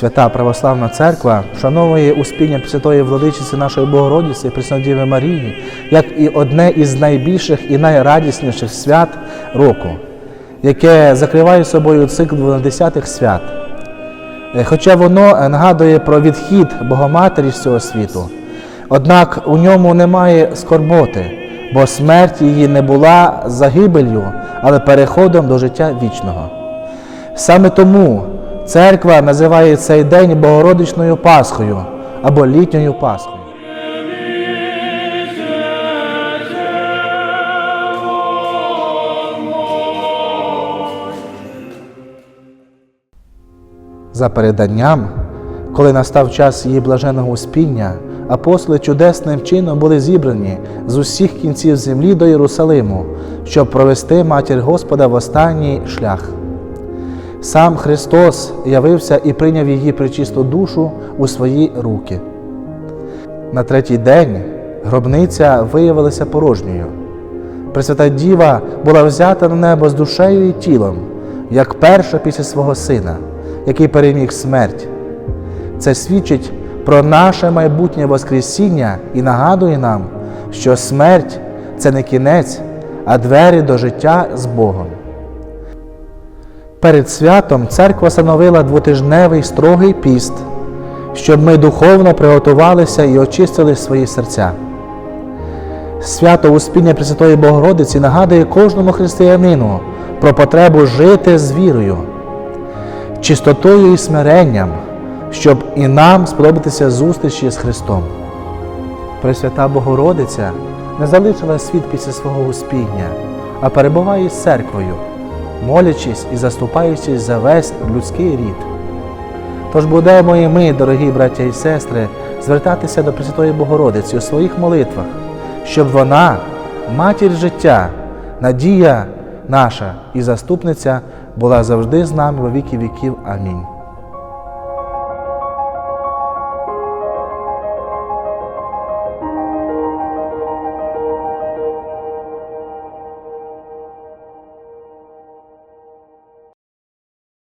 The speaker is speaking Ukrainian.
Свята Православна Церква вшановує успіння Пресвятої Владичиці нашої Богородиці Преснодіви Марії як і одне із найбільших і найрадісніших свят року, яке закриває собою цикл 12 свят. Е, Хоча воно е, нагадує про відхід Богоматері з цього світу, однак у ньому немає скорботи, бо смерть її не була загибелью, але переходом до життя вічного. Саме тому церква називає цей день Богородичною Пасхою або літньою Пасхою. За переданням, коли настав час її блаженного успіння, апостоли чудесним чином були зібрані з усіх кінців землі до Єрусалиму, щоб провести матір Господа в останній шлях. Сам Христос явився і прийняв її причисту душу у свої руки. На третій день гробниця виявилася порожньою. Пресвята Діва була взята на небо з душею і тілом, як перша після свого сина, який переміг смерть. Це свідчить про наше майбутнє Воскресіння і нагадує нам, що смерть це не кінець, а двері до життя з Богом. Перед святом церква встановила двотижневий строгий піст, щоб ми духовно приготувалися і очистили свої серця. Свято Успіння Пресвятої Богородиці нагадує кожному християнину про потребу жити з вірою, чистотою і смиренням, щоб і нам сподобатися зустрічі з Христом. Пресвята Богородиця не залишила світ після свого успіння, а перебуває з церквою, молячись і заступаючись за весь людський рід. Тож будемо і ми, дорогі браття і сестри, звертатися до Пресвятої Богородиці у своїх молитвах, щоб вона, матір життя, надія наша і заступниця, була завжди з нами во віки віків. Амінь.